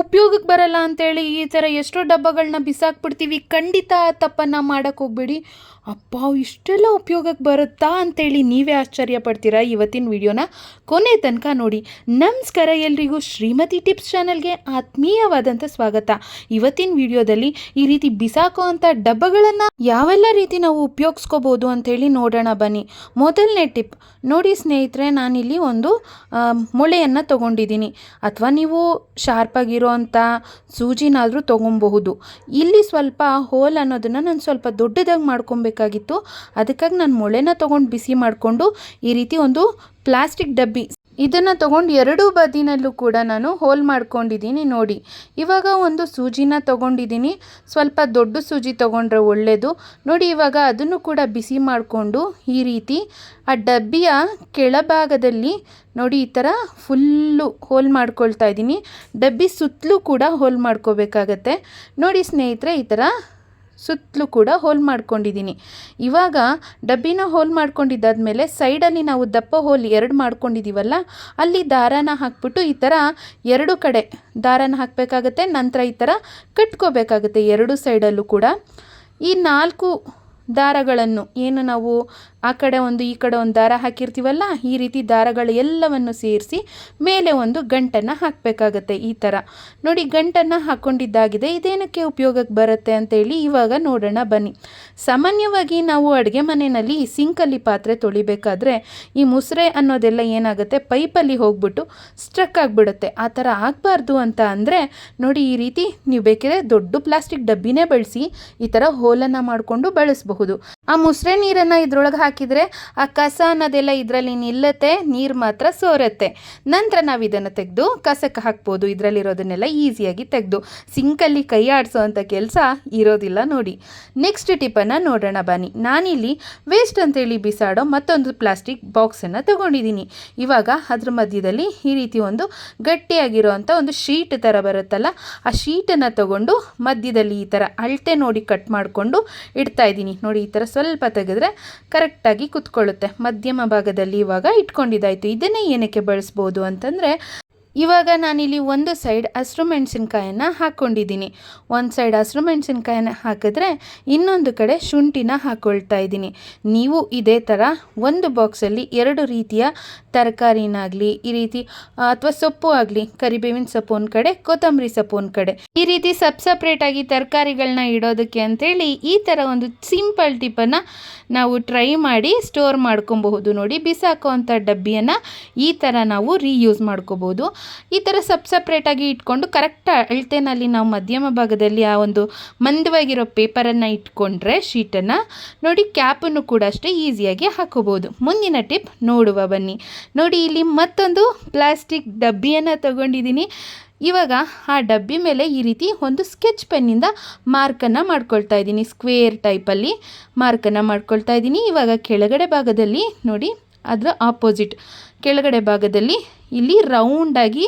ಉಪಯೋಗಕ್ಕೆ ಬರಲ್ಲ ಅಂತೇಳಿ ಈ ಥರ ಎಷ್ಟೋ ಡಬ್ಬಗಳನ್ನ ಬಿಸಾಕ್ಬಿಡ್ತೀವಿ. ಖಂಡಿತ ಆ ತಪ್ಪನ್ನು ಮಾಡೋಕ್ಕೆ ಹೋಗ್ಬೇಡಿ. ಅಪ್ಪ, ಇಷ್ಟೆಲ್ಲ ಉಪಯೋಗಕ್ಕೆ ಬರುತ್ತಾ ಅಂತೇಳಿ ನೀವೇ ಆಶ್ಚರ್ಯ ಪಡ್ತೀರಾ ಇವತ್ತಿನ ವಿಡಿಯೋನ? ಕೊನೆ ತನಕ ನೋಡಿ. ನಮಸ್ಕಾರ ಎಲ್ರಿಗೂ. ಶ್ರೀಮತಿ ಟಿಪ್ಸ್ ಚಾನಲ್ಗೆ ಆತ್ಮೀಯವಾದಂಥ ಸ್ವಾಗತ. ಇವತ್ತಿನ ವಿಡಿಯೋದಲ್ಲಿ ಈ ರೀತಿ ಬಿಸಾಕೋ ಅಂಥ ಡಬ್ಬಗಳನ್ನು ಯಾವೆಲ್ಲ ರೀತಿ ನಾವು ಉಪಯೋಗಿಸ್ಕೋಬೋದು ಅಂತೇಳಿ ನೋಡೋಣ ಬನ್ನಿ. ಮೊದಲನೇ ಟಿಪ್. ನೋಡಿ ಸ್ನೇಹಿತರೆ, ನಾನಿಲ್ಲಿ ಒಂದು ಮೊಳೆಯನ್ನು ತೊಗೊಂಡಿದ್ದೀನಿ. ಅಥವಾ ನೀವು ಶಾರ್ಪಾಗಿರೋ ಅಂಥ ಸೂಜಿನಾದರೂ ತೊಗೊಬಹುದು. ಇಲ್ಲಿ ಸ್ವಲ್ಪ ಹೋಲ್ ಅನ್ನೋದನ್ನು ನಾನು ಸ್ವಲ್ಪ ದೊಡ್ಡದಾಗಿ ಮಾಡ್ಕೊಬೇಕಾಗಿತ್ತು. ಅದಕ್ಕಾಗಿ ನಾನು ಮೊಳೆನ ತೊಗೊಂಡು ಬಿಸಿ ಮಾಡಿಕೊಂಡು ಈ ರೀತಿ ಒಂದು ಪ್ಲಾಸ್ಟಿಕ್ ಡಬ್ಬಿ ಇದನ್ನು ತೊಗೊಂಡು ಎರಡೂ ಬದಿನಲ್ಲೂ ಕೂಡ ನಾನು ಹೋಲ್ ಮಾಡ್ಕೊಂಡಿದ್ದೀನಿ ನೋಡಿ. ಇವಾಗ ಒಂದು ಸೂಜಿನ ತೊಗೊಂಡಿದ್ದೀನಿ. ಸ್ವಲ್ಪ ದೊಡ್ಡ ಸೂಜಿ ತೊಗೊಂಡ್ರೆ ಒಳ್ಳೆಯದು ನೋಡಿ ಇವಾಗ ಅದನ್ನು ಕೂಡ ಬಿಸಿ ಮಾಡಿಕೊಂಡು ಈ ರೀತಿ ಆ ಡಬ್ಬಿಯ ಕೆಳಭಾಗದಲ್ಲಿ ನೋಡಿ ಈ ಥರ ಫುಲ್ಲು ಹೋಲ್ ಮಾಡ್ಕೊಳ್ತಾ ಇದ್ದೀನಿ. ಡಬ್ಬಿ ಸುತ್ತಲೂ ಕೂಡ ಹೋಲ್ ಮಾಡ್ಕೋಬೇಕಾಗತ್ತೆ. ನೋಡಿ ಸ್ನೇಹಿತರೆ ಈ ಥರ ಸುತ್ತಲೂ ಕೂಡ ಹೋಲ್ ಮಾಡ್ಕೊಂಡಿದ್ದೀನಿ. ಇವಾಗ ಡಬ್ಬಿನ ಹೋಲ್ ಮಾಡ್ಕೊಂಡಿದ್ದಾದಮೇಲೆ ಸೈಡಲ್ಲಿ ನಾವು ದಪ್ಪ ಹೋಲ್ ಎರಡು ಮಾಡ್ಕೊಂಡಿದ್ದೀವಲ್ಲ ಅಲ್ಲಿ ದಾರಾನ ಹಾಕ್ಬಿಟ್ಟು ಈ ಥರ ಎರಡು ಕಡೆ ದಾರಾನ ಹಾಕಬೇಕಾಗತ್ತೆ, ನಂತರ ಈ ಥರ ಕಟ್ಕೋಬೇಕಾಗತ್ತೆ ಎರಡು ಸೈಡಲ್ಲೂ ಕೂಡ. ಈ ನಾಲ್ಕು ದಾರಗಳನ್ನು ಏನು ನಾವು ಆ ಕಡೆ ಒಂದು, ಈ ಕಡೆ ಒಂದು ದಾರ ಹಾಕಿರ್ತೀವಲ್ಲ, ಈ ರೀತಿ ದಾರಗಳು ಎಲ್ಲವನ್ನು ಸೇರಿಸಿ ಮೇಲೆ ಒಂದು ಗಂಟನ್ನು ಹಾಕಬೇಕಾಗತ್ತೆ ಈ ಥರ. ನೋಡಿ, ಗಂಟನ್ನು ಹಾಕ್ಕೊಂಡಿದ್ದಾಗಿದೆ ಇದೇನಕ್ಕೆ ಉಪಯೋಗಕ್ಕೆ ಬರುತ್ತೆ ಅಂತೇಳಿ ಇವಾಗ ನೋಡೋಣ ಬನ್ನಿ. ಸಾಮಾನ್ಯವಾಗಿ ನಾವು ಅಡುಗೆ ಮನೆಯಲ್ಲಿ ಸಿಂಕಲ್ಲಿ ಪಾತ್ರೆ ತೊಳಿಬೇಕಾದ್ರೆ ಈ ಮುಸ್ರೆ ಅನ್ನೋದೆಲ್ಲ ಏನಾಗುತ್ತೆ, ಪೈಪಲ್ಲಿ ಹೋಗ್ಬಿಟ್ಟು ಸ್ಟ್ರಕ್ ಆಗಿಬಿಡುತ್ತೆ. ಆ ಥರ ಆಗಬಾರ್ದು ಅಂತ ಅಂದರೆ, ನೋಡಿ, ಈ ರೀತಿ ನೀವು ಬೇಕಿದ್ರೆ ದೊಡ್ಡ ಪ್ಲಾಸ್ಟಿಕ್ ಡಬ್ಬಿನೇ ಬಳಸಿ ಈ ಥರ ಹೋಲನ್ನು ಮಾಡಿಕೊಂಡು ಬಳಸಬಹುದು. ಆ ಮುಸ್ರೆ ನೀರನ್ನು ಇದ್ರೊಳಗೆ ಹಾಕಿದರೆ ಆ ಕಸ ಅನ್ನೋದೆಲ್ಲ ಇದರಲ್ಲಿ ನಿಲ್ಲತ್ತೆ, ನೀರು ಮಾತ್ರ ಸೋರತ್ತೆ. ನಂತರ ನಾವು ಇದನ್ನು ತೆಗೆದು ಕಸಕ್ಕೆ ಹಾಕ್ಬೋದು. ಇದರಲ್ಲಿರೋದನ್ನೆಲ್ಲ ಈಸಿಯಾಗಿ ತೆಗೆದು ಸಿಂಕಲ್ಲಿ ಕೈ ಆಡಿಸೋ ಅಂಥ ಕೆಲಸ ಇರೋದಿಲ್ಲ ನೋಡಿ. ನೆಕ್ಸ್ಟ್ ಟಿಪ್ಪನ್ನು ನೋಡೋಣ ಬನ್ನಿ. ನಾನಿಲ್ಲಿ ವೇಸ್ಟ್ ಅಂತೇಳಿ ಬಿಸಾಡೋ ಮತ್ತೊಂದು ಪ್ಲಾಸ್ಟಿಕ್ ಬಾಕ್ಸನ್ನು ತಗೊಂಡಿದ್ದೀನಿ. ಇವಾಗ ಅದ್ರ ಮಧ್ಯದಲ್ಲಿ ಈ ರೀತಿ ಒಂದು ಗಟ್ಟಿಯಾಗಿರೋವಂಥ ಒಂದು ಶೀಟ್ ಥರ ಬರುತ್ತಲ್ಲ, ಆ ಶೀಟನ್ನು ತಗೊಂಡು ಮಧ್ಯದಲ್ಲಿ ಈ ಥರ ಅಳತೆ ನೋಡಿ ಕಟ್ ಮಾಡಿಕೊಂಡು ಇಡ್ತಾ ಇದ್ದೀನಿ. ನೋಡಿ, ಈ ಥರ ಸ್ವಲ್ಪ ತೆಗೆದ್ರೆ ಕರೆಕ್ಟಾಗಿ ಕುತ್ಕೊಳ್ಳುತ್ತೆ. ಮಧ್ಯಮ ಭಾಗದಲ್ಲಿ ಇವಾಗ ಇಟ್ಕೊಂಡಿದ್ದಾಯಿತು. ಇದನ್ನೇ ಏನಕ್ಕೆ ಬಳಸ್ಬೋದು ಅಂತಂದರೆ ಇವಾಗ ನಾನಿಲ್ಲಿ ಒಂದು ಸೈಡ್ ಹಸಿರು ಮೆಣಸಿನ್ಕಾಯನ್ನು ಹಾಕ್ಕೊಂಡಿದ್ದೀನಿ. ಒಂದು ಸೈಡ್ ಹಸಿರು ಮೆಣಸಿನ್ಕಾಯನ್ನು ಹಾಕಿದ್ರೆ ಇನ್ನೊಂದು ಕಡೆ ಶುಂಠಿನ ಹಾಕ್ಕೊಳ್ತಾ ಇದ್ದೀನಿ. ನೀವು ಇದೇ ಥರ ಒಂದು ಬಾಕ್ಸಲ್ಲಿ ಎರಡು ರೀತಿಯ ತರಕಾರಿನಾಗಲಿ ಈ ರೀತಿ, ಅಥವಾ ಸೊಪ್ಪು ಆಗಲಿ, ಕರಿಬೇವಿನ ಸೊಪ್ಪು ಒಂದು ಕಡೆ, ಕೊತ್ತಂಬರಿ ಸೊಪ್ಪು ಒಂದು ಕಡೆ. ಈ ರೀತಿ ಸಪ್ ಸಪ್ರೇಟಾಗಿ ತರಕಾರಿಗಳನ್ನ ಇಡೋದಕ್ಕೆ ಅಂತೇಳಿ ಈ ಥರ ಒಂದು ಸಿಂಪಲ್ ಟಿಪ್ಪನ್ನು ನಾವು ಟ್ರೈ ಮಾಡಿ ಸ್ಟೋರ್ ಮಾಡ್ಕೊಬಹುದು. ನೋಡಿ ಬಿಸಾಕೋ ಅಂಥ ಡಬ್ಬಿಯನ್ನು ಈ ಥರ ನಾವು ರೀಯೂಸ್ ಮಾಡ್ಕೋಬೋದು ಈ ಥರ ಸಪ್ ಸಪ್ರೇಟಾಗಿ ಇಟ್ಕೊಂಡು ಕರೆಕ್ಟ್ ಅಳತೆನಲ್ಲಿ ನಾವು ಮಧ್ಯಮ ಭಾಗದಲ್ಲಿ ಆ ಒಂದು ಮಂದವಾಗಿರೋ ಪೇಪರನ್ನು ಇಟ್ಕೊಂಡ್ರೆ ಶೀಟನ್ನು ನೋಡಿ ಕ್ಯಾಪನ್ನು ಕೂಡ ಅಷ್ಟೇ ಈಸಿಯಾಗಿ ಹಾಕೋಬೋದು. ಮುಂದಿನ ಟಿಪ್ ನೋಡುವ ಬನ್ನಿ. ನೋಡಿ ಇಲ್ಲಿ ಮತ್ತೊಂದು ಪ್ಲಾಸ್ಟಿಕ್ ಡಬ್ಬಿಯನ್ನು ತಗೊಂಡಿದ್ದೀನಿ. ಇವಾಗ ಆ ಡಬ್ಬಿ ಮೇಲೆ ಈ ರೀತಿ ಒಂದು ಸ್ಕೆಚ್ ಪೆನ್ನಿಂದ ಮಾರ್ಕನ್ನು ಮಾಡ್ಕೊಳ್ತಾ ಇದ್ದೀನಿ. ಸ್ಕ್ವೇರ್ ಟೈಪಲ್ಲಿ ಮಾರ್ಕನ್ನು ಮಾಡ್ಕೊಳ್ತಾ ಇದ್ದೀನಿ. ಇವಾಗ ಕೆಳಗಡೆ ಭಾಗದಲ್ಲಿ ನೋಡಿ ಅದರ ಆಪೋಸಿಟ್ ಕೆಳಗಡೆ ಭಾಗದಲ್ಲಿ ಇಲ್ಲಿ ರೌಂಡಾಗಿ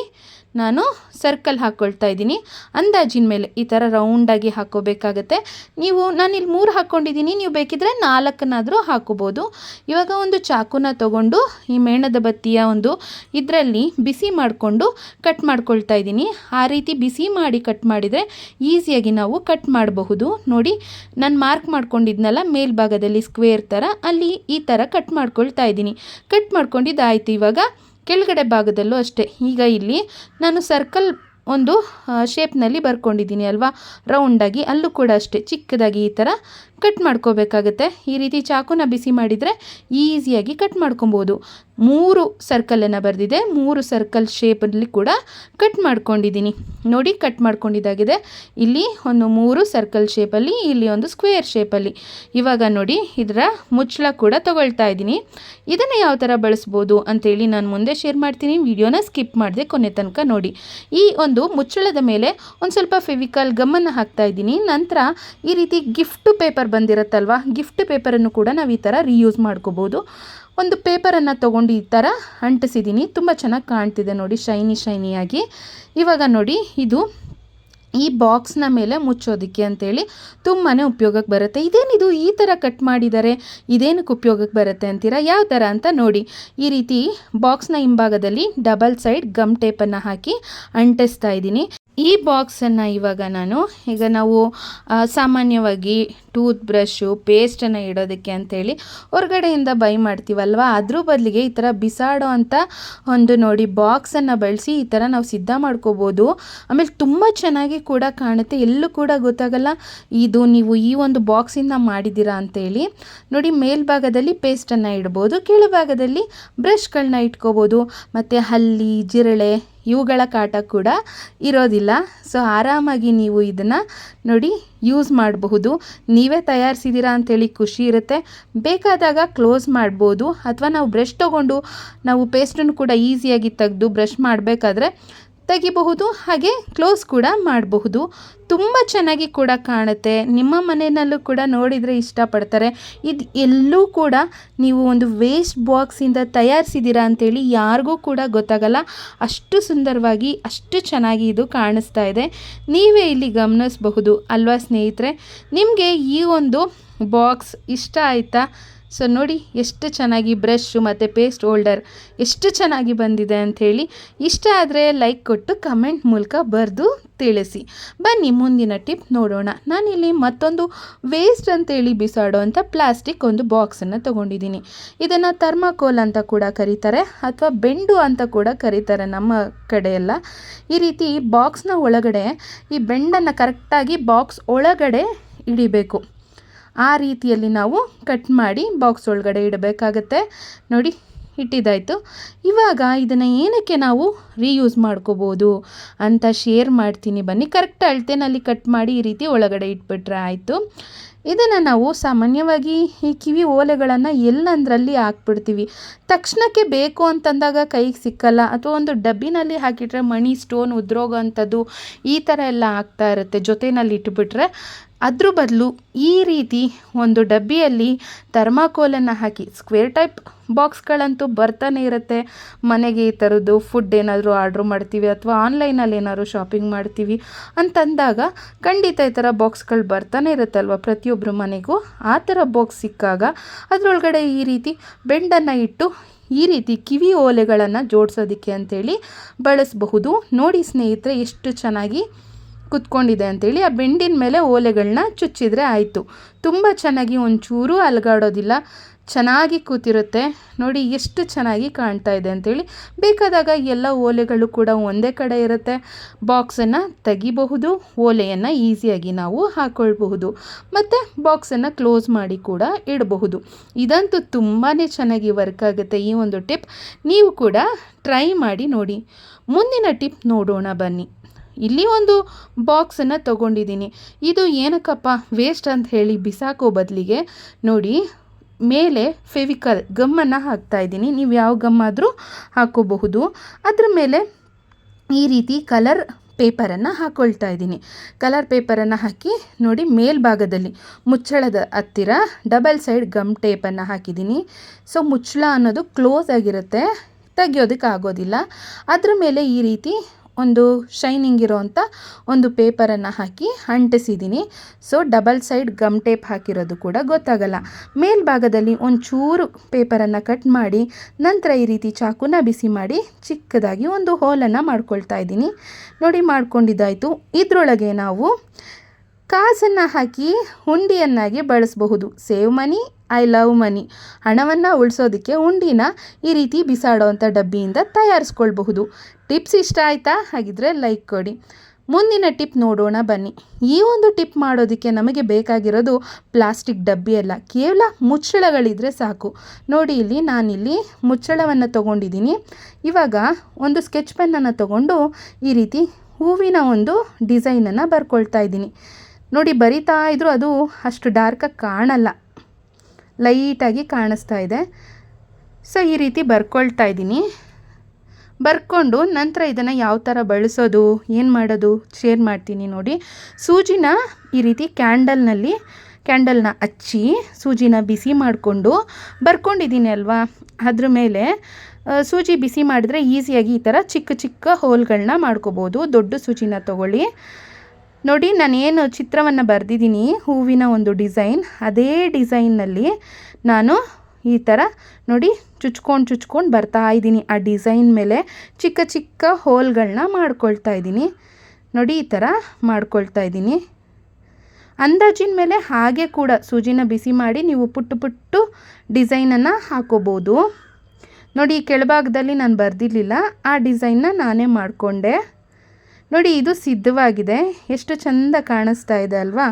ನಾನು ಸರ್ಕಲ್ ಹಾಕ್ಕೊಳ್ತಾ ಇದ್ದೀನಿ. ಅಂದಾಜಿನ ಮೇಲೆ ಈ ಥರ ರೌಂಡಾಗಿ ಹಾಕ್ಕೋಬೇಕಾಗತ್ತೆ ನೀವು ನಾನಿಲ್ಲಿ ಮೂರು ಹಾಕ್ಕೊಂಡಿದ್ದೀನಿ ನೀವು ಬೇಕಿದ್ರೆ ನಾಲ್ಕನ್ನಾದರೂ ಹಾಕೋಬೋದು. ಇವಾಗ ಒಂದು ಚಾಕುನ ತಗೊಂಡು, ಈ ಮೇಣದ ಬತ್ತಿಯ ಒಂದು ಇದರಲ್ಲಿ ಬಿಸಿ ಮಾಡಿಕೊಂಡು ಕಟ್ ಮಾಡ್ಕೊಳ್ತಾ ಇದ್ದೀನಿ. ಆ ರೀತಿ ಬಿಸಿ ಮಾಡಿ ಕಟ್ ಮಾಡಿದರೆ ಈಸಿಯಾಗಿ ನಾವು ಕಟ್ ಮಾಡಬಹುದು. ನೋಡಿ, ನಾನು ಮಾರ್ಕ್ ಮಾಡ್ಕೊಂಡಿದ್ನಲ್ಲ, ಮೇಲ್ಭಾಗದಲ್ಲಿ ಸ್ಕ್ವೇರ್ ಥರ ಅಲ್ಲಿ ಈ ಥರ ಕಟ್ ಮಾಡ್ಕೊಳ್ತಾ ಇದ್ದೀನಿ. ಕಟ್ ಮಾಡ್ಕೊಂಡಿದ್ದಾಯಿತು ಇವಾಗ. ಕೆಳಗಡೆ ಭಾಗದಲ್ಲೂ ಅಷ್ಟೇ. ಈಗ ಇಲ್ಲಿ ನಾನು ಸರ್ಕಲ್ ಒಂದು ಶೇಪ್ನಲ್ಲಿ ಬರ್ಕೊಂಡಿದ್ದೀನಿ ಅಲ್ವಾ? ರೌಂಡಾಗಿ ಅಲ್ಲೂ ಕೂಡ ಅಷ್ಟೇ. ಚಿಕ್ಕದಾಗಿ ಈ ಥರ ಕಟ್ ಮಾಡ್ಕೋಬೇಕಾಗತ್ತೆ. ಈ ರೀತಿ ಚಾಕುನ ಬಿಸಿ ಮಾಡಿದರೆ ಈಸಿಯಾಗಿ ಕಟ್ ಮಾಡ್ಕೊಬೋದು. ಮೂರು ಸರ್ಕಲನ್ನು ಬರೆದಿದೆ. ಮೂರು ಸರ್ಕಲ್ ಶೇಪಲ್ಲಿ ಕೂಡ ಕಟ್ ಮಾಡ್ಕೊಂಡಿದ್ದೀನಿ. ನೋಡಿ ಕಟ್ ಮಾಡ್ಕೊಂಡಿದ್ದಾಗಿದೆ. ಇಲ್ಲಿ ಒಂದು ಮೂರು ಸರ್ಕಲ್ ಶೇಪಲ್ಲಿ ಇಲ್ಲಿ ಒಂದು ಸ್ಕ್ವೇರ್ ಶೇಪಲ್ಲಿ ಇವಾಗ ನೋಡಿ ಇದರ ಮುಚ್ಚಳ ಕೂಡ ತಗೊಳ್ತಾ ಇದ್ದೀನಿ. ಇದನ್ನು ಯಾವ ಥರ ಬಳಸ್ಬೋದು ಅಂತೇಳಿ ನಾನು ಮುಂದೆ ಶೇರ್ ಮಾಡ್ತೀನಿ. ವಿಡಿಯೋನ ಸ್ಕಿಪ್ ಮಾಡಿದೆ ಕೊನೆ ತನಕ ನೋಡಿ. ಈ ಒಂದು ಮುಚ್ಚಳದ ಮೇಲೆ ಒಂದು ಸ್ವಲ್ಪ ಫೆವಿಕಾಲ್ ಗಮ್ಮನ್ನು ಹಾಕ್ತಾ ಇದ್ದೀನಿ. ನಂತರ ಈ ರೀತಿ ಗಿಫ್ಟ್ ಪೇಪರ್ ಬಂದಿರುತ್ತಲ್ವ? ಗಿಫ್ಟ್ ಪೇಪರನ್ನು ಕೂಡ ನಾವು ಈ ಥರ ರೀಯೂಸ್ ಮಾಡ್ಕೋಬೋದು. ಒಂದು ಪೇಪರನ್ನು ತೊಗೊಂಡು ಈ ಥರ ಅಂಟಿಸಿದ್ದೀನಿ ತುಂಬ ಚೆನ್ನಾಗಿ ಕಾಣ್ತಿದೆ ನೋಡಿ ಶೈನಿ ಶೈನಿಯಾಗಿ ಇವಾಗ ನೋಡಿ, ಇದು ಈ ಬಾಕ್ಸ್ನ ಮೇಲೆ ಮುಚ್ಚೋದಕ್ಕೆ ಅಂತೇಳಿ ತುಂಬಾ ಉಪಯೋಗಕ್ಕೆ ಬರುತ್ತೆ. ಇದೇನಿದು ಈ ಥರ ಕಟ್ ಮಾಡಿದರೆ ಇದೇನಕ್ಕೆ ಉಪಯೋಗಕ್ಕೆ ಬರುತ್ತೆ ಅಂತೀರಾ? ಯಾವ ಥರ ಅಂತ ನೋಡಿ. ಈ ರೀತಿ ಬಾಕ್ಸ್ನ ಹಿಂಭಾಗದಲ್ಲಿ ಡಬಲ್ ಸೈಡ್ ಗಮ್ ಟೇಪನ್ನು ಹಾಕಿ ಅಂಟಿಸ್ತಾ ಇದ್ದೀನಿ. ಈ ಬಾಕ್ಸನ್ನು ಇವಾಗ ನಾನು, ಈಗ ನಾವು ಸಾಮಾನ್ಯವಾಗಿ ಟೂತ್ ಬ್ರಷು ಪೇಸ್ಟನ್ನು ಇಡೋದಕ್ಕೆ ಅಂಥೇಳಿ ಹೊರಗಡೆಯಿಂದ ಬೈ ಮಾಡ್ತೀವಲ್ವ? ಅದ್ರ ಬದಲಿಗೆ ಈ ಥರ ಬಿಸಾಡೋ ಅಂಥ ಒಂದು ನೋಡಿ ಬಾಕ್ಸನ್ನು ಬಳಸಿ ಈ ಥರ ನಾವು ಸಿದ್ಧ ಮಾಡ್ಕೋಬೋದು. ಆಮೇಲೆ ತುಂಬ ಚೆನ್ನಾಗಿ ಕೂಡ ಕಾಣುತ್ತೆ. ಎಲ್ಲೂ ಕೂಡ ಗೊತ್ತಾಗಲ್ಲ, ಇದು ನೀವು ಈ ಒಂದು ಬಾಕ್ಸಿಂದ ಮಾಡಿದ್ದೀರಾ ಅಂತೇಳಿ ನೋಡಿ, ಮೇಲ್ಭಾಗದಲ್ಲಿ ಪೇಸ್ಟನ್ನು ಇಡ್ಬೋದು, ಕೆಳಭಾಗದಲ್ಲಿ ಬ್ರಷ್ಗಳನ್ನ ಇಟ್ಕೋಬೋದು. ಮತ್ತು ಹಲ್ಲಿ, ಜಿರಳೆ ಇವುಗಳ ಕಾಟ ಕೂಡ ಇರೋದಿಲ್ಲ. ಸೊ ಆರಾಮಾಗಿ ನೀವು ಇದನ್ನು ನೋಡಿ ಯೂಸ್ ಮಾಡಬಹುದು. ನೀವೇ ತಯಾರಿಸಿದ್ದೀರಾ ಅಂಥೇಳಿ ಖುಷಿ ಇರುತ್ತೆ. ಬೇಕಾದಾಗ ಕ್ಲೋಸ್ ಮಾಡ್ಬೋದು. ಅಥವಾ ನಾವು ಬ್ರಷ್ ತೊಗೊಂಡು ನಾವು ಪೇಸ್ಟನ್ನು ಕೂಡ ಈಸಿಯಾಗಿ ತೆಗೆದು ಬ್ರಷ್ ಮಾಡಬೇಕಾದ್ರೆ ತೆಗಿಬಹುದು, ಹಾಗೆ ಕ್ಲೋಸ್ ಕೂಡ ಮಾಡಬಹುದು. ತುಂಬ ಚೆನ್ನಾಗಿ ಕೂಡ ಕಾಣುತ್ತೆ. ನಿಮ್ಮ ಮನೆಯಲ್ಲೂ ಕೂಡ ನೋಡಿದರೆ ಇಷ್ಟಪಡ್ತಾರೆ. ಇದು ಎಲ್ಲೂ ಕೂಡ ನೀವು ಒಂದು ವೇಸ್ಟ್ ಬಾಕ್ಸಿಂದ ತಯಾರಿಸಿದ್ದೀರಾ ಅಂತೇಳಿ ಯಾರಿಗೂ ಕೂಡ ಗೊತ್ತಾಗಲ್ಲ. ಅಷ್ಟು ಸುಂದರವಾಗಿ, ಅಷ್ಟು ಚೆನ್ನಾಗಿ ಇದು ಕಾಣಿಸ್ತಾ ಇದೆ. ನೀವೇ ಇಲ್ಲಿ ಗಮನಿಸಬಹುದು, ಅಲ್ವಾ ಸ್ನೇಹಿತರೆ? ನಿಮಗೆ ಈ ಒಂದು ಬಾಕ್ಸ್ ಇಷ್ಟ ಆಯಿತಾ? ಸೊ ನೋಡಿ ಎಷ್ಟು ಚೆನ್ನಾಗಿ ಬ್ರಷ್ ಮತ್ತು ಪೇಸ್ಟ್ ಹೋಲ್ಡರ್ ಎಷ್ಟು ಚೆನ್ನಾಗಿ ಬಂದಿದೆ ಅಂಥೇಳಿ ಇಷ್ಟ ಆದರೆ ಲೈಕ್ ಕೊಟ್ಟು ಕಮೆಂಟ್ ಮೂಲಕ ಬರೆದು ತಿಳಿಸಿ. ಬನ್ನಿ ಮುಂದಿನ ಟಿಪ್ ನೋಡೋಣ. ನಾನಿಲ್ಲಿ ಮತ್ತೊಂದು ವೇಸ್ಟ್ ಅಂತೇಳಿ ಬಿಸಾಡೋ ಅಂಥ ಪ್ಲಾಸ್ಟಿಕ್ ಒಂದು ಬಾಕ್ಸನ್ನು ತೊಗೊಂಡಿದ್ದೀನಿ. ಇದನ್ನು ಥರ್ಮಾಕೋಲ್ ಅಂತ ಕೂಡ ಕರೀತಾರೆ ಅಥವಾ ಬೆಂಡು ಅಂತ ಕೂಡ ಕರೀತಾರೆ ನಮ್ಮ ಕಡೆಯೆಲ್ಲ. ಈ ರೀತಿ ಬಾಕ್ಸ್ನ ಒಳಗಡೆ ಈ ಬೆಂಡನ್ನು ಕರೆಕ್ಟಾಗಿ ಬಾಕ್ಸ್ ಒಳಗಡೆ ಇಡಿಬೇಕು. ಆ ರೀತಿಯಲ್ಲಿ ನಾವು ಕಟ್ ಮಾಡಿ ಬಾಕ್ಸ್ ಒಳಗಡೆ ಇಡಬೇಕಾಗತ್ತೆ. ನೋಡಿ, ಇಟ್ಟಿದ್ದಾಯಿತು. ಇವಾಗ ಇದನ್ನು ಏನಕ್ಕೆ ನಾವು ರೀಯೂಸ್ ಮಾಡ್ಕೋಬೋದು ಅಂತ ಶೇರ್ ಮಾಡ್ತೀನಿ ಬನ್ನಿ. ಕರೆಕ್ಟ್ ಅಳತೆನಲ್ಲಿ ಕಟ್ ಮಾಡಿ ಈ ರೀತಿ ಒಳಗಡೆ ಇಟ್ಬಿಟ್ರೆ ಆಯಿತು. ಇದನ್ನು ನಾವು ಸಾಮಾನ್ಯವಾಗಿ ಈ ಕಿವಿ ಓಲೆಗಳನ್ನು ಎಲ್ಲಂದ್ರಲ್ಲಿ ಹಾಕ್ಬಿಡ್ತೀವಿ. ತಕ್ಷಣಕ್ಕೆ ಬೇಕು ಅಂತಂದಾಗ ಕೈಗೆ ಸಿಕ್ಕಲ್ಲ. ಅಥವಾ ಒಂದು ಡಬ್ಬಿನಲ್ಲಿ ಹಾಕಿಟ್ರೆ ಮಣಿ ಸ್ಟೋನ್ ಉದ್ರೋಗೋ ಅಂಥದ್ದು ಈ ಥರ ಎಲ್ಲ ಆಗ್ತಾ ಇರುತ್ತೆ. ಜೊತೆಯಲ್ಲಿ ಇಟ್ಬಿಟ್ರೆ ಅದ್ರ ಬದಲು ಈ ರೀತಿ ಒಂದು ಡಬ್ಬಿಯಲ್ಲಿ ಥರ್ಮಾಕೋಲನ್ನು ಹಾಕಿ ಸ್ಕ್ವೇರ್ ಟೈಪ್ ಬಾಕ್ಸ್ಗಳಂತೂ ಬರ್ತಾನೆ ಇರುತ್ತೆ. ಮನೆಗೆ ಈ ಥರದ್ದು ಫುಡ್ ಏನಾದರೂ ಆರ್ಡ್ರ್ ಮಾಡ್ತೀವಿ ಅಥವಾ ಆನ್ಲೈನಲ್ಲಿ ಏನಾದ್ರು ಶಾಪಿಂಗ್ ಮಾಡ್ತೀವಿ ಅಂತಂದಾಗ ಖಂಡಿತ ಈ ಥರ ಬಾಕ್ಸ್ಗಳು ಬರ್ತಾನೆ ಇರುತ್ತಲ್ವ ಪ್ರತಿಯೊಬ್ಬರ ಮನೆಗೂ? ಆ ಥರ ಬಾಕ್ಸ್ ಸಿಕ್ಕಾಗ ಅದರೊಳಗಡೆ ಈ ರೀತಿ ಬೆಂಡನ್ನು ಇಟ್ಟು ಈ ರೀತಿ ಕಿವಿ ಓಲೆಗಳನ್ನು ಜೋಡಿಸೋದಕ್ಕೆ ಅಂಥೇಳಿ ಬಳಸಬಹುದು. ನೋಡಿ ಸ್ನೇಹಿತರೆ, ಎಷ್ಟು ಚೆನ್ನಾಗಿ ಕುತ್ಕೊಂಡಿದೆ ಅಂತೇಳಿ ಆ ಬೆಂಡಿನ ಮೇಲೆ ಓಲೆಗಳನ್ನ ಚುಚ್ಚಿದ್ರೆ ಆಯಿತು. ತುಂಬ ಚೆನ್ನಾಗಿ ಒಂಚೂರು ಅಲಗಾಡೋದಿಲ್ಲ. ಚೆನ್ನಾಗಿ ಕೂತಿರುತ್ತೆ. ನೋಡಿ ಎಷ್ಟು ಚೆನ್ನಾಗಿ ಕಾಣ್ತಾ ಇದೆ ಅಂತೇಳಿ ಬೇಕಾದಾಗ ಎಲ್ಲ ಓಲೆಗಳು ಕೂಡ ಒಂದೇ ಕಡೆ ಇರುತ್ತೆ. ಬಾಕ್ಸನ್ನು ತೆಗಿಬಹುದು, ಓಲೆಯನ್ನು ಈಸಿಯಾಗಿ ನಾವು ಹಾಕ್ಕೊಳ್ಬಹುದು ಮತ್ತು ಬಾಕ್ಸನ್ನು ಕ್ಲೋಸ್ ಮಾಡಿ ಕೂಡ ಇಡಬಹುದು. ಇದಂತೂ ತುಂಬಾ ಚೆನ್ನಾಗಿ ವರ್ಕ್ ಆಗುತ್ತೆ ಈ ಒಂದು ಟಿಪ್. ನೀವು ಕೂಡ ಟ್ರೈ ಮಾಡಿ ನೋಡಿ. ಮುಂದಿನ ಟಿಪ್ ನೋಡೋಣ ಬನ್ನಿ. ಇಲ್ಲಿ ಒಂದು ಬಾಕ್ಸನ್ನು ತಗೊಂಡಿದ್ದೀನಿ. ಇದು ಏನಕ್ಕಪ್ಪ ವೇಸ್ಟ್ ಅಂತ ಹೇಳಿ ಬಿಸಾಕೋ ಬದಲಿಗೆ ನೋಡಿ, ಮೇಲೆ ಫೆವಿಕಲ್ ಗಮ್ಮನ್ನು ಹಾಕ್ತಾ ಇದ್ದೀನಿ. ನೀವು ಯಾವ ಗಮ್ ಆದರೂ ಹಾಕೋಬಹುದು. ಅದ್ರ ಮೇಲೆ ಈ ರೀತಿ ಕಲರ್ ಪೇಪರನ್ನು ಹಾಕ್ಕೊಳ್ತಾ ಇದ್ದೀನಿ. ಕಲರ್ ಪೇಪರನ್ನು ಹಾಕಿ ನೋಡಿ, ಮೇಲ್ಭಾಗದಲ್ಲಿ ಮುಚ್ಚಳದ ಹತ್ತಿರ ಡಬಲ್ ಸೈಡ್ ಗಮ್ ಟೇಪನ್ನು ಹಾಕಿದ್ದೀನಿ. ಸೊ, ಮುಚ್ಚಳ ಅನ್ನೋದು ಕ್ಲೋಸ್ ಆಗಿರುತ್ತೆ, ತೆಗಿಯೋದಕ್ಕೆ ಆಗೋದಿಲ್ಲ. ಅದ್ರ ಮೇಲೆ ಈ ರೀತಿ ಒಂದು ಶೈನಿಂಗ್ ಇರೋವಂಥ ಒಂದು ಪೇಪರನ್ನು ಹಾಕಿ ಅಂಟಿಸಿದ್ದೀನಿ so double side gum tape ಹಾಕಿರೋದು ಕೂಡ ಗೊತ್ತಾಗಲ್ಲ. ಮೇಲ್ಭಾಗದಲ್ಲಿ ಒಂಚೂರು ಪೇಪರನ್ನು ಕಟ್ ಮಾಡಿ, ನಂತರ ಈ ರೀತಿ ಚಾಕುನ ಬಿಸಿ ಮಾಡಿ ಚಿಕ್ಕದಾಗಿ ಒಂದು ಹೋಲನ್ನು ಮಾಡ್ಕೊಳ್ತಾ ಇದ್ದೀನಿ. ನೋಡಿ, ಮಾಡ್ಕೊಂಡಿದ್ದಾಯಿತು. ಇದರೊಳಗೆ ನಾವು ಕಾಸನ್ನು ಹಾಕಿ ಹುಂಡಿಯನ್ನಾಗಿ ಬಳಸಬಹುದು. Save money I love money ಹಣವನ್ನು ಉಳಿಸೋದಕ್ಕೆ ಉಂಡಿನ ಈ ರೀತಿ ಬಿಸಾಡೋವಂಥ ಡಬ್ಬಿಯಿಂದ ತಯಾರಿಸ್ಕೊಳ್ಬಹುದು. ಟಿಪ್ಸ್ ಇಷ್ಟ ಆಯಿತಾ? ಹಾಗಿದ್ರೆ ಲೈಕ್ ಕೊಡಿ. ಮುಂದಿನ ಟಿಪ್ ನೋಡೋಣ ಬನ್ನಿ. ಈ ಒಂದು ಟಿಪ್ ಮಾಡೋದಕ್ಕೆ ನಮಗೆ ಬೇಕಾಗಿರೋದು ಪ್ಲಾಸ್ಟಿಕ್ ಡಬ್ಬಿ ಅಲ್ಲ. ಕೇವಲ ಮುಚ್ಚಳಗಳಿದ್ದರೆ ಸಾಕು. ನೋಡಿ ಇಲ್ಲಿ ನಾನಿಲ್ಲಿ ಮುಚ್ಚಳವನ್ನು ತೊಗೊಂಡಿದ್ದೀನಿ. ಇವಾಗ ಒಂದು ಸ್ಕೆಚ್ ಪೆನ್ನನ್ನು ತೊಗೊಂಡು ಈ ರೀತಿ ಹೂವಿನ ಒಂದು ಡಿಸೈನನ್ನು ಬರ್ಕೊಳ್ತಾ ಇದ್ದೀನಿ. ನೋಡಿ ಬರಿತಾ ಇದ್ದರೂ ಅದು ಅಷ್ಟು ಡಾರ್ಕಾಗಿ ಕಾಣಲ್ಲ. ಲೈಟಾಗಿ ಕಾಣಿಸ್ತಾ ಇದೆ. ಸೊ, ಈ ರೀತಿ ಬರ್ಕೊಳ್ತಾ ಇದ್ದೀನಿ. ಬರ್ಕೊಂಡು ನಂತರ ಇದನ್ನು ಯಾವ ಥರ ಬಳಸೋದು, ಏನು ಮಾಡೋದು ಶೇರ್ ಮಾಡ್ತೀನಿ ನೋಡಿ. ಸೂಜಿನ ಈ ರೀತಿ ಕ್ಯಾಂಡಲ್ನಲ್ಲಿ ಕ್ಯಾಂಡಲ್ನ ಹಚ್ಚಿ ಸೂಜಿನ ಬಿಸಿ ಮಾಡಿಕೊಂಡು ಬರ್ಕೊಂಡಿದ್ದೀನಿ ಅಲ್ವಾ? ಅದ್ರ ಮೇಲೆ ಸೂಜಿ ಬಿಸಿ ಮಾಡಿದ್ರೆ ಈಸಿಯಾಗಿ ಈ ಥರ ಚಿಕ್ಕ ಚಿಕ್ಕ ಹೋಲ್ಗಳನ್ನ ಮಾಡ್ಕೋಬೋದು. ದೊಡ್ಡ ಸೂಜಿನ ತೊಗೊಳ್ಳಿ. ನೋಡಿ ನಾನು ಏನು ಚಿತ್ರವನ್ನು ಬರೆದಿದ್ದೀನಿ, ಹೂವಿನ ಒಂದು ಡಿಸೈನ್. ಅದೇ ಡಿಸೈನ್ನಲ್ಲಿ ನಾನು ಈ ಥರ ನೋಡಿ, ಚುಚ್ಕೊಂಡು ಚುಚ್ಕೊಂಡು ಬರ್ತಾ ಇದ್ದೀನಿ. ಆ ಡಿಸೈನ್ ಮೇಲೆ ಚಿಕ್ಕ ಚಿಕ್ಕ ಹೋಲ್ಗಳನ್ನ ಮಾಡ್ಕೊಳ್ತಾ ಇದ್ದೀನಿ. ನೋಡಿ, ಈ ಥರ ಮಾಡ್ಕೊಳ್ತಾ ಇದ್ದೀನಿ. ಅಂದಾಜಿನ ಮೇಲೆ ಹಾಗೆ ಕೂಡ ಸೂಜಿನ ಬಿಸಿ ಮಾಡಿ ನೀವು ಪುಟ್ಟು ಪುಟ್ಟು ಡಿಸೈನನ್ನು ಹಾಕೋಬೋದು. ನೋಡಿ ಕೆಳಭಾಗದಲ್ಲಿ ನಾನು ಬರೆದಿರಲಿಲ್ಲ. ಆ ಡಿಸೈನ್ನ ನಾನೇ ಮಾಡಿಕೊಂಡೆ. ನೋಡಿ, ಇದು ಸಿದ್ಧವಾಗಿದೆ. ಎಷ್ಟು ಚಂದ ಕಾಣಿಸ್ತಾ ಇದೆ ಅಲ್ವಾ?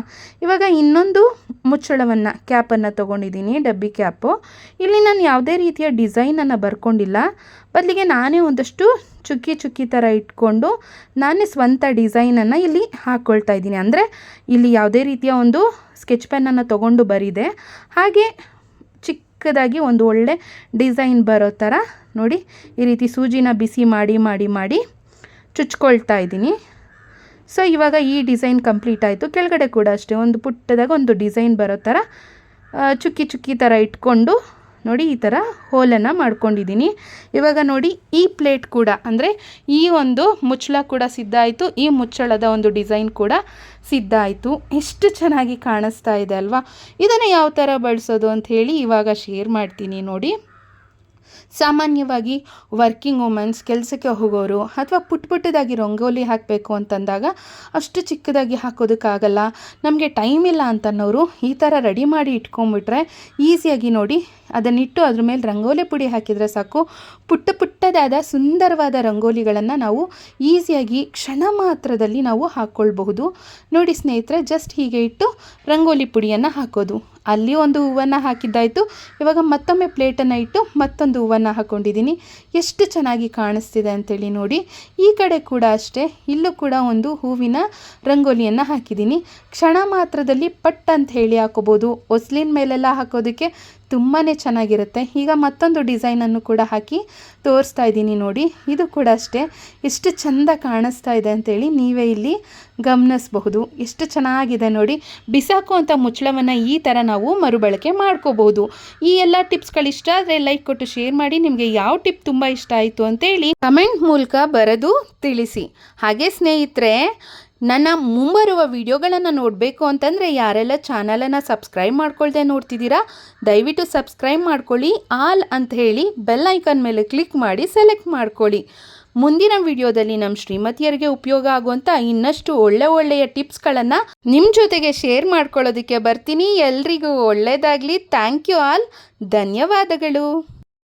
ಇವಾಗ ಇನ್ನೊಂದು ಮುಚ್ಚಳವನ್ನು, ಕ್ಯಾಪನ್ನು ತೊಗೊಂಡಿದ್ದೀನಿ, ಡಬ್ಬಿ ಕ್ಯಾಪು. ಇಲ್ಲಿ ನಾನು ಯಾವುದೇ ರೀತಿಯ ಡಿಸೈನನ್ನು ಬರ್ಕೊಂಡಿಲ್ಲ. ಬದಲಿಗೆ ನಾನೇ ಒಂದಷ್ಟು ಚುಕ್ಕಿ ಚುಕ್ಕಿ ಥರ ಇಟ್ಕೊಂಡು ನಾನೇ ಸ್ವಂತ ಡಿಸೈನನ್ನು ಇಲ್ಲಿ ಹಾಕ್ಕೊಳ್ತಾ ಇದ್ದೀನಿ. ಅಂದರೆ ಇಲ್ಲಿ ಯಾವುದೇ ರೀತಿಯ ಒಂದು ಸ್ಕೆಚ್ ಪೆನ್ನನ್ನು ತೊಗೊಂಡು ಬರಿದೆ. ಹಾಗೆ ಚಿಕ್ಕದಾಗಿ ಒಂದು ಒಳ್ಳೆ ಡಿಸೈನ್ ಬರೋ ಥರ ನೋಡಿ, ಈ ರೀತಿ ಸೂಜಿನ ಬಿಸಿ ಮಾಡಿ ಮಾಡಿ ಮಾಡಿ ಚುಚ್ಕೊಳ್ತಾ ಇದ್ದೀನಿ. ಸೊ ಇವಾಗ ಈ ಡಿಸೈನ್ ಕಂಪ್ಲೀಟ್ ಆಯಿತು. ಕೆಳಗಡೆ ಕೂಡ ಅಷ್ಟೇ, ಒಂದು ಪುಟ್ಟದಾಗ ಒಂದು ಡಿಸೈನ್ ಬರೋ ಥರ ಚುಕ್ಕಿ ಚುಕ್ಕಿ ಥರ ಇಟ್ಕೊಂಡು ನೋಡಿ, ಈ ಥರ ಹೋಲನ್ನು ಮಾಡ್ಕೊಂಡಿದ್ದೀನಿ. ಇವಾಗ ನೋಡಿ, ಈ ಪ್ಲೇಟ್ ಕೂಡ, ಅಂದರೆ ಈ ಒಂದು ಮುಚ್ಚಳ ಕೂಡ ಸಿದ್ಧ ಆಯಿತು ಈ ಮುಚ್ಚಳದ ಒಂದು ಡಿಸೈನ್ ಕೂಡ ಸಿದ್ಧ ಆಯಿತು ಎಷ್ಟು ಚೆನ್ನಾಗಿ ಕಾಣಿಸ್ತಾ ಇದೆ ಅಲ್ವಾ? ಇದನ್ನು ಯಾವ ಥರ ಬಳಸೋದು ಅಂತ ಹೇಳಿ ಇವಾಗ ಶೇರ್ ಮಾಡ್ತೀನಿ ನೋಡಿ. ಸಾಮಾನ್ಯವಾಗಿ ವರ್ಕಿಂಗ್ ವುಮೆನ್ಸ್ ಕೆಲಸಕ್ಕೆ ಹೋಗೋರು ಅಥವಾ ಪುಟ್ಟ ಪುಟ್ಟದಾಗಿ ರಂಗೋಲಿ ಹಾಕಬೇಕು ಅಂತಂದಾಗ ಅಷ್ಟು ಚಿಕ್ಕದಾಗಿ ಹಾಕೋದಕ್ಕಾಗಲ್ಲ. ನಮಗೆ ಟೈಮ್ ಇಲ್ಲ ಅಂತನ್ನೋರು ಈ ಥರ ರೆಡಿ ಮಾಡಿ ಇಟ್ಕೊಂಡ್ಬಿಟ್ರೆ ಈಸಿಯಾಗಿ ನೋಡಿ ಅದನ್ನಿಟ್ಟು ಅದ್ರ ಮೇಲೆ ರಂಗೋಲಿ ಪುಡಿ ಹಾಕಿದರೆ ಸಾಕು. ಪುಟ್ಟ ಪುಟ್ಟದಾದ ಸುಂದರವಾದ ರಂಗೋಲಿಗಳನ್ನು ನಾವು ಈಸಿಯಾಗಿ ಕ್ಷಣ ಮಾತ್ರದಲ್ಲಿ ನಾವು ಹಾಕ್ಕೊಳ್ಬಹುದು ನೋಡಿ ಸ್ನೇಹಿತರೆ ಜಸ್ಟ್ ಹೀಗೆ ಇಟ್ಟು ರಂಗೋಲಿ ಪುಡಿಯನ್ನು ಹಾಕೋದು. ಅಲ್ಲಿ ಒಂದು ಹೂವನ್ನು ಹಾಕಿದ್ದಾಯಿತು. ಇವಾಗ ಮತ್ತೊಮ್ಮೆ ಪ್ಲೇಟನ್ನು ಇಟ್ಟು ಮತ್ತೊಂದು ಹೂವನ್ನು ಹಾಕ್ಕೊಂಡಿದ್ದೀನಿ ಎಷ್ಟು ಚೆನ್ನಾಗಿ ಕಾಣಿಸ್ತಿದೆ ಅಂತೇಳಿ ನೋಡಿ. ಈ ಕಡೆ ಕೂಡ ಅಷ್ಟೇ, ಇಲ್ಲೂ ಕೂಡ ಒಂದು ಹೂವಿನ ರಂಗೋಲಿಯನ್ನು ಹಾಕಿದ್ದೀನಿ. ಕ್ಷಣ ಮಾತ್ರದಲ್ಲಿ ಪಟ್ ಅಂತ ಹೇಳಿ ಹಾಕೋಬೋದು. ಒಸ್ಲಿನ ಮೇಲೆಲ್ಲ ಹಾಕೋದಕ್ಕೆ ತುಂಬಾ ಚೆನ್ನಾಗಿರುತ್ತೆ. ಈಗ ಮತ್ತೊಂದು ಡಿಸೈನನ್ನು ಕೂಡ ಹಾಕಿ ತೋರಿಸ್ತಾ ಇದ್ದೀನಿ ನೋಡಿ. ಇದು ಕೂಡ ಅಷ್ಟೇ. ಎಷ್ಟು ಚೆಂದ ಕಾಣಿಸ್ತಾ ಇದೆ ಅಂತೇಳಿ ನೀವೇ ಇಲ್ಲಿ ಗಮನಿಸಬಹುದು. ಎಷ್ಟು ಚೆನ್ನಾಗಿದೆ ನೋಡಿ. ಬಿಸಾಕುವಂಥ ಮುಚ್ಚಳವನ್ನು ಈ ಥರ ನಾವು ಮರುಬಳಕೆ ಮಾಡ್ಕೋಬಹುದು. ಈ ಎಲ್ಲ ಟಿಪ್ಸ್ಗಳು ಇಷ್ಟ ಆದರೆ ಲೈಕ್ ಕೊಟ್ಟು ಶೇರ್ ಮಾಡಿ. ನಿಮಗೆ ಯಾವ ಟಿಪ್ ತುಂಬ ಇಷ್ಟ ಆಯಿತು ಅಂತೇಳಿ ಕಮೆಂಟ್ ಮೂಲಕ ಬರೆದು ತಿಳಿಸಿ. ಹಾಗೆ ಸ್ನೇಹಿತರೆ ನನ್ನ ಮುಂಬರುವ ವಿಡಿಯೋಗಳನ್ನು ನೋಡಬೇಕು ಅಂತಂದರೆ ಯಾರೆಲ್ಲ ಚಾನಲನ್ನು ಸಬ್ಸ್ಕ್ರೈಬ್ ಮಾಡ್ಕೊಳ್ದೆ ನೋಡ್ತಿದ್ದೀರಾ, ದಯವಿಟ್ಟು ಸಬ್ಸ್ಕ್ರೈಬ್ ಮಾಡ್ಕೊಳ್ಳಿ, ಆಲ್ ಅಂತ ಹೇಳಿ ಬೆಲ್ ಐಕನ್ ಮೇಲೆ ಕ್ಲಿಕ್ ಮಾಡಿ ಸೆಲೆಕ್ಟ್ ಮಾಡ್ಕೊಳ್ಳಿ. ಮುಂದಿನ ವಿಡಿಯೋದಲ್ಲಿ ನಮ್ಮ ಶ್ರೀಮತಿಯರಿಗೆ ಉಪಯೋಗ ಆಗುವಂಥ ಇನ್ನಷ್ಟು ಒಳ್ಳೆ ಒಳ್ಳೆಯ ಟಿಪ್ಸ್ಗಳನ್ನು ನಿಮ್ಮ ಜೊತೆಗೆ ಶೇರ್ ಮಾಡ್ಕೊಳ್ಳೋದಕ್ಕೆ ಬರ್ತೀನಿ. ಎಲ್ರಿಗೂ ಒಳ್ಳೆಯದಾಗಲಿ ಥ್ಯಾಂಕ್ ಯು ಆಲ್. ಧನ್ಯವಾದಗಳು.